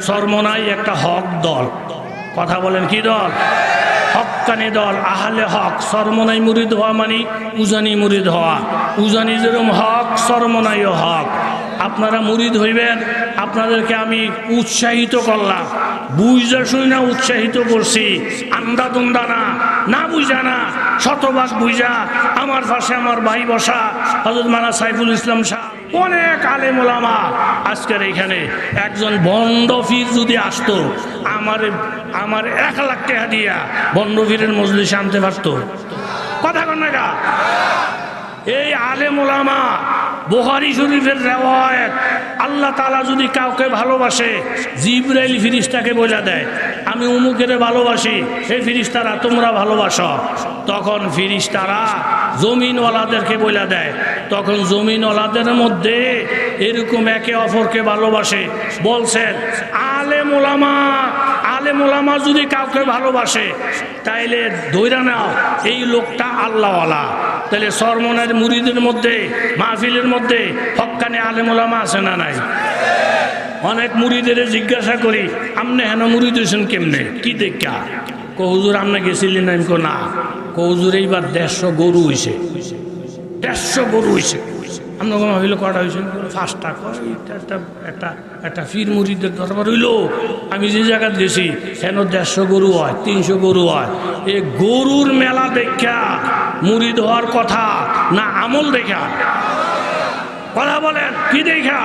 সরমনাই একটা হক দল। কথা বলেন কি দল? হকানি দল, আহলে হক। সরমনাই মুরিদ হওয়া মানে উজানি মুরিদ হওয়া। উজানি যেরম হক সরমনাইও হক। আপনারা মুরিদ হইবেন, আপনাদেরকে আমি উৎসাহিত করলাম। বুঝা শুই না উৎসাহিত করছি। আন্দা দুন্দা না। না বুঝা না, শতভাগ বুঝা। আমার পাশে আমার ভাই বসা হজরত মানা সাইফুল ইসলাম শাহ। অনেক আলে মোলামা আজকের এখানে। একজন বন্ড ফির যদি আসতো, আমার আমার এক লাখ টাকা দিয়া বন্ড ফিরের মজলিসে আনতে পারতো। কথা কন না গা? এই আলে মোলামা বোহারি শরীফের রেওয়ায়ত, আল্লাহ তালা যদি কাউকে ভালোবাসে, জিব্রাইল ফিরিস্তাকে বোঝা দেয়। আমি উমুকের ভালোবাসি, হে ফিরিস্তারা, তোমরা ভালোবাসো। তখন ফিরিস্তারা জমিনওয়ালাদেরকে বলে দেয়। তখন জমিনওয়ালাদের মধ্যে এরকম একে অপরকে ভালোবাসে। বলছেন আলে ওলামা আলে মোলামা যদি কাউকে ভালোবাসে, তাইলে ধৈরা নাও, এই লোকটা আল্লাহওয়ালা। তাহলে সরমনের মুরিদের মধ্যে, মাহফিলের মধ্যে হক্কানে আলেম ওলামা আছে না নাই? অনেক মুড়িদের জিজ্ঞাসা করি আপনি হেন মুড়ি দিয়েছেন কেমনে? কি দেখা কহুজুর আপনি গেছিলেন আমি কো না। কহুজুর এইবার দেড়শো গরু হইছে। দেড়শো গরু হইছে। আমরা কোনো হইল কটা হয়েছে এটা একটা একটা একটা ফির মুড়িদের দরবার হইল। আমি যে জায়গায় গেছি কেন দেড়শো গরু হয়, তিনশো গরু হয়। এ গরুর মেলা দেখা মুড়ি হওয়ার কথা, না আমল দেখা কথা বলেন, কি দেখা?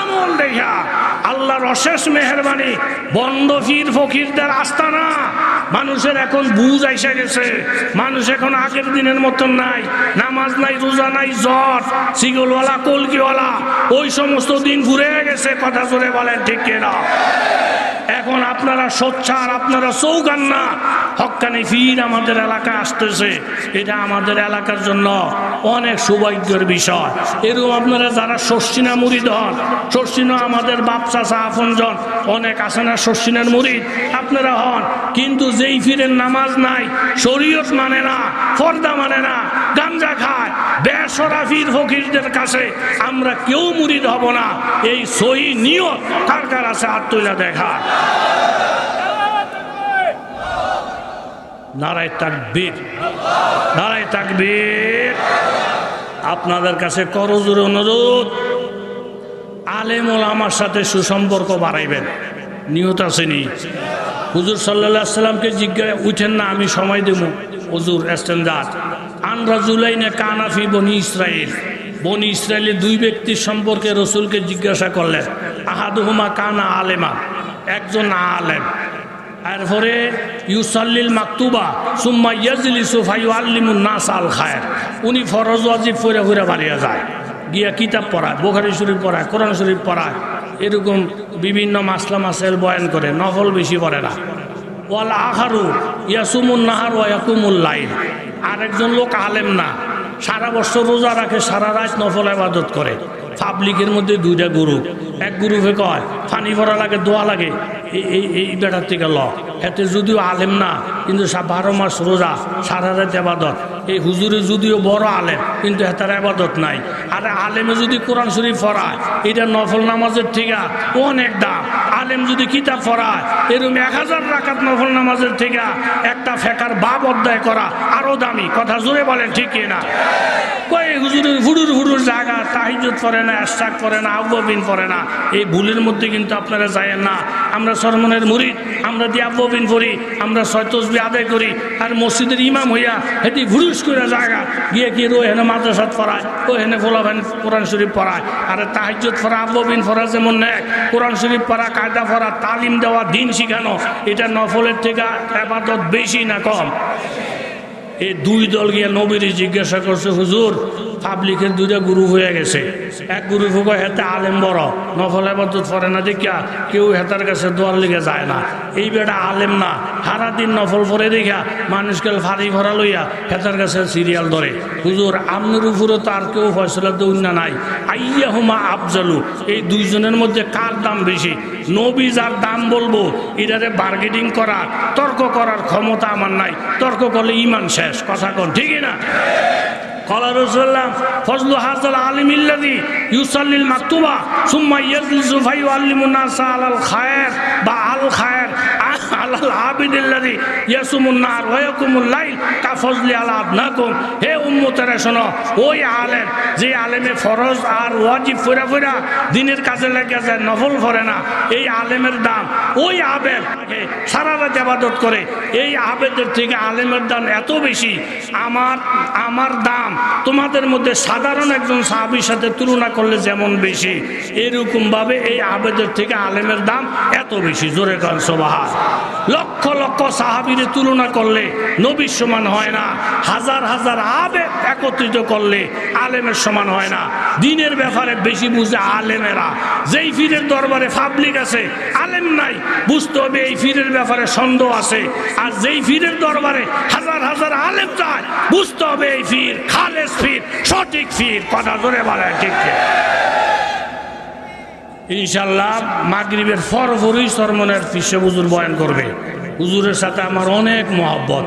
আমল দেখা। আল্লাহর অশেষ মেহরবানি, বন্ধ ফির ফকিরদের আস্থা না মানুষের এখন বুঝ আইসা গেছে। মানুষ এখন আগের দিনের মতন নাই। নামাজ নাই, রোজা নাই জট সিগলওয়ালা কলকিওয়ালা, ওই সমস্ত দিন ঘুরে গেছে। কথা জোরে বলেন, ঠিক কিনা? এখন আপনারা সোচ্চার, আপনারা চৌকান না। হকানি ফির আমাদের এলাকায় আসতেছে। এটা আমাদের এলাকার জন্য অনেক সৌভাগ্যের বিষয়। এরকম আপনারা যারা শর্ষিনা মুড়িদ হন, শর্ষিনা আমাদের বাপ চাষা আপনজন, অনেক আছে না শর্ষিনার মুড়িদ? আপনারা হন, কিন্তু যেই ফিরের নামাজ নাই, শরীয়ত মানে না, ফর্দা মানে না, গাঞ্জা খায়। বেসরা ফির ফকিরদের কাছে আমরা কেউ মুড়িদ হব না। এই সহি নিয়ত কার কার আছে তুলে দেখা। নারায় তাকবীর। নারায় তাকবীর। আপনাদের কাছে করজোর অনুরোধ আলেমুল আমার সাথে সুসম্পর্ক বাড়াইবেন। নিয়ত আসেনি হুজুর সাল্লাহ সাল্লামকে জিজ্ঞাসা উঠেন না, আমি সময় দেবো। হুজুর এস্টেন্দার আনরা জুলাইনে কানাফি বনি ইসরায়েল বনি ইসরায়েলের দুই ব্যক্তির সম্পর্কে রসুলকে জিজ্ঞাসা করলেন, আহাদুহুমা কানা আলেমা? একজন আলেম। এরপরে ইউসাল্লিল মাকতুবা সুম্মা ইয়াজলি সুফাই আল্লিমুন নাস আল খায়ের। উনি ফরজ ওয়াজিব ফিরে ফিরে বাড়িয়ে যায়। গিয়া কিতাব পড়ায়, বোখারি শরীফ পড়ায়, কোরআন শরীফ পড়ায়। এরকম বিভিন্ন মাসলা মাসেল বয়ান করে, নফল বেশি পড়ে না। ওয়াল আহারু ইয়াসুমুন নাহার ওয়া লাইল। আরেকজন লোক আলেম না। সারা বছর রোজা রাখে, সারা রাত নফল আবাদত করে। পাবলিকের মধ্যে দুইটা গ্রুপ এক গ্রুপে কয় ফানি ভরা লাগে, দোয়া লাগে। এই এই বেটার থেকে ল। এতে যদিও আলেম না, কিন্তু বারো মাস রোজা, সারা রাত আবাদত এই হুজুরে যদিও বড় আলেম, কিন্তু হেতার আবাদত নাই। আর আলেমে যদি কোরআন শরীফ পড়ায়, এটা নফল নামাজের থেকে অনেক দাম। আলেম যদি কিতাব পড়ায়, এরম এক হাজার রাকাত নফল নামাজের থেকে একটা ফেকার বাপ অধ্যায় করা আরও দামি। কথা জোরে বলেন, ঠিক না? কই হুজুরের হুড়ুর হুড়ুর জায়গা, তাহিজত পড়ে না আশাক পড়ে না, আব্বাবিন পড়ে না। এই ভুলের মধ্যে কিন্তু আপনারা যায় না। আমরা সরমনের মুড়ি, আমরা দিয়ে পড়ি, আমরা সয়তসবি আদায় করি, আর মসজিদের ইমাম হইয়া হেঁটে ঘুরুস করে জায়গা, গিয়ে কি রো হেনে মাদ্রাসাত পড়ায়, ও হেনে হেন কোরআন শরীফ পড়ায়। আর তাহাজ ফরা আব্বিন পড়া যেমন নেয় কোরআন শরীফ পড়া, কায়দা পড়া, তালিম দেওয়া দিন শিখানো, এটা নফলের থেকে আবাদত বেশি না কম। এই দুই দল গিয়ে নবীর জিজ্ঞাসা করছে, হুজুর, পাবলিকের দুইটা গুরু হয়ে গেছে। এক গুরু ফুক হেতে আলেম বড়, নফল আবাদত পড়ে না দেখিয়া কেউ হেতার কাছে দোয়ার লিগে যায় না। এই বেটা আলেম না সারা দিন নফল পরে দেখা মানুষকে ফাড়ি ভরা লইয়া হেতার কাছে সিরিয়াল ধরে। হুজুর, আমনের উপরে তো আর কেউ ফয়সলা দৌড় নাই। আইয়া হুমা আফজালু, এই দুইজনের মধ্যে কার দাম বেশি? নবী যার দাম বলব এটাতে বার্গেটিং করা তর্ক করার ক্ষমতা আমার নাই। তর্ক করলে ইমান শেষ, কথা কন ঠিকই না? কলা রসুল্লাম ফজলু হাসাল আলিমিল্লাদি ইউসাল্লিল মাতুবা সুম্মা ইয়াজলিসু ফাইউ আল্লিমুন্নাসা আল খায়ের বা আল খায়ের। হে শোনো, ওই আলেম, যে আলেমে ফরজ আর ওয়াজিব দিনের কাজে না। এই আলেমের দাম, ওই আবেদ করে, এই আবেদের থেকে আলেমের দাম এত বেশি। আমার আমার দাম তোমাদের মধ্যে সাধারণ একজন সাহাবির সাথে তুলনা করলে যেমন বেশি। এরকমভাবে এই আবেদের থেকে আলেমের দাম এত বেশি। জোরে কান সবাহার লক্ষ লক্ষ সাহাবিরে তুলনা করলে নবীর সমান হয় না, হাজার হাজার আবেগ একত্রিত করলে আলেমের সমান হয় না। দিনের ব্যাপারে বেশি বুঝে আলেমেরা। যেই ফিরের দরবারে পাবলিক আছে, আলেম নাই, বুঝতে হবে এই ফিরের ব্যাপারে সন্দেহ আছে। আর যেই ফিরের দরবারে হাজার হাজার আলেম যায় বুঝতে হবে এই ফির খালেস ফির, সঠিক ফির, কথা ধরে বলে ঠিক। ইনশাল্লাহ মাগরিবের ফরফরই সরমনের পিসে হুজুর বয়ান করবে। হুজুরের সাথে আমার অনেক মহব্বত।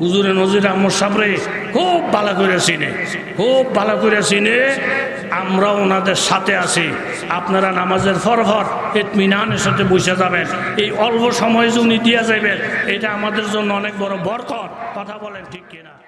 হুজুরে নজির আহমদ সাবরে খুব ভালো করে চিনে। খুব ভালো করে চিনে। আমরা ওনাদের সাথে আছি। আপনারা নামাজের ফরফর এতমিনানের সাথে বসে যাবেন। এই অল্প সময় যে উনি দিয়ে যাবেন এটা আমাদের জন্য অনেক বড় বরকত। কথা বলেন ঠিক কিনা?